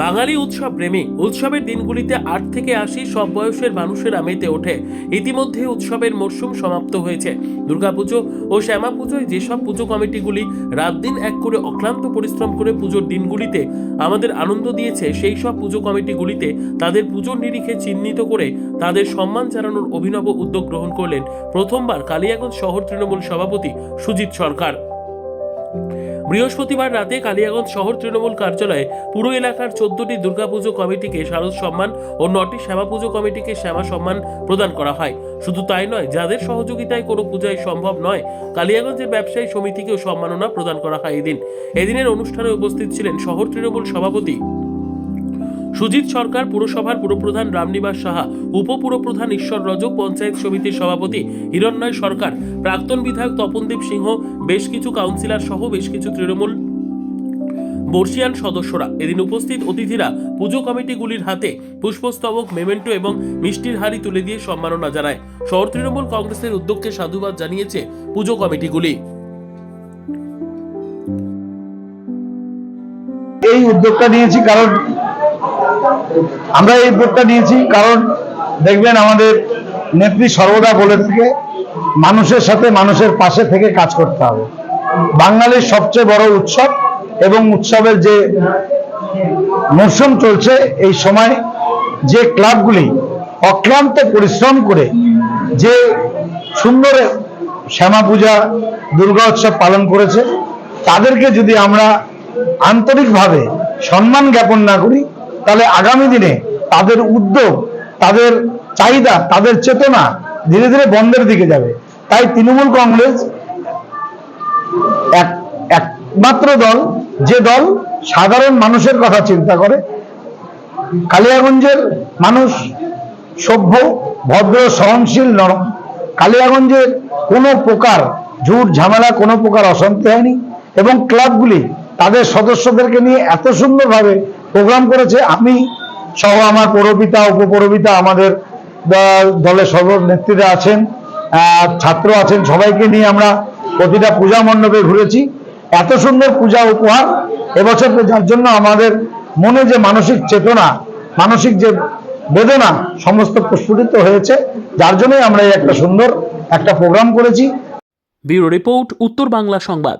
বাঙালি উৎসব প্রেমী। উৎসবের দিনগুলিতে আট থেকে আশি সব বয়সের মানুষেরা মেতে ওঠে। ইতিমধ্যে উৎসবের মরশুম সমাপ্ত হয়েছে। দুর্গাপুজো ও শ্যামা পুজোয় যেসব পুজো কমিটিগুলি রাত দিন এক করে অক্লান্ত পরিশ্রম করে পুজোর দিনগুলিতে আমাদের আনন্দ দিয়েছে, সেই সব পুজো কমিটিগুলিতে তাদের পুজোর নিরিখে চিহ্নিত করে তাদের সম্মান জানানোর অভিনব উদ্যোগ গ্রহণ করলেন প্রথমবার কালিয়াগঞ্জ শহর তৃণমূল সভাপতি সুজিত সরকার। বৃহস্পতিবার রাতে কালিয়াগঞ্জ শহর তৃণমূল কার্যালয়ে পুরো এলাকার চোদ্দটি দুর্গাপুজো কমিটিকে শারদ সম্মান ও নটি শ্যামা পুজো কমিটিকে শ্যামা সম্মান প্রদান করা হয়। শুধু তাই নয়, যাদের সহযোগিতায় কোনো পূজায় সম্ভব নয়, কালিয়াগঞ্জের ব্যবসায়ী সমিতিকেও সম্মাননা প্রদান করা হয় এদিন। এদিনের অনুষ্ঠানে উপস্থিত ছিলেন শহর তৃণমূল সভাপতি সুজিত সরকার, পুরসভার পুরপ্রধান রামনিবাস সাহা, উপপুরপ্রধান ঈশ্বর রজক, পঞ্চায়েত সমিতির সভাপতি হিরণ্ময় সরকার, প্রাক্তন বিধায়ক তপনদীপ সিংহ, বেশ কিছু কাউন্সিলর সহ বেশ কিছু তৃণমূল বর্ষিয়ান সদস্যরা। এদিন উপস্থিত অতিথিরা পুজো কমিটিগুলির হাতে পুষ্পস্তবক, মেমেন্টো এবং মিষ্টির হাড়ি তুলে দিয়ে সম্মাননা জানায়। শহর তৃণমূল কংগ্রেসের উদ্যোগকে সাধুবাদ জানিয়েছে পুজো কমিটিগুলি। এই উদ্যোগটা নিয়েছি কারণ আমরা এই উদ্যোগটা নিয়েছি, কারণ দেখবেন আমাদের নেত্রী সর্বদা বলে থাকে, মানুষের সাথে মানুষের পাশে থেকে কাজ করতে হবে। বাঙালির সবচেয়ে বড় উৎসব এবং উৎসবের যে মরশুম চলছে, এই সময় যে ক্লাবগুলি অক্লান্ত পরিশ্রম করে, যে সুন্দর শ্যামা পূজা, দুর্গা উৎসব পালন করেছে, তাদেরকে যদি আমরা আন্তরিকভাবে সম্মান জ্ঞাপন না করি তাহলে আগামী দিনে তাদের উদ্যোগ, তাদের চাহিদা, তাদের চেতনা ধীরে ধীরে বন্ধের দিকে যাবে। তাই তৃণমূল কংগ্রেস এক, একমাত্র দল, যে দল সাধারণ মানুষের কথা চিন্তা করে। কালিয়াগঞ্জের মানুষ সভ্য, ভদ্র, সহনশীল নরম কালিয়াগঞ্জের কোনো প্রকার ঝুট ঝামেলা, কোনো প্রকার অশান্তি হয়নি। এবং ক্লাবগুলি তাদের সদস্যদেরকে নিয়ে এত সুন্দরভাবে প্রোগ্রাম করেছে আমি সহ আমার পৌরপিতা, উপপৌরপিতা, আমাদের দলের সর্ব নেতৃত্বে আছেন ছাত্র আছেন, সবাইকে নিয়ে আমরা প্রতিটা পূজা মণ্ডপে ঘুরেছি। এত সুন্দর পূজা উপহার এবছর যার জন্য আমাদের মনে যে মানসিক চেতনা, মানসিক যে বেদনা সমস্ত প্রস্ফুটিত হয়েছে, যার জন্যই আমরা একটা সুন্দর একটা প্রোগ্রাম করেছি। ব্যুরো রিপোর্ট, উত্তর বাংলা সংবাদ।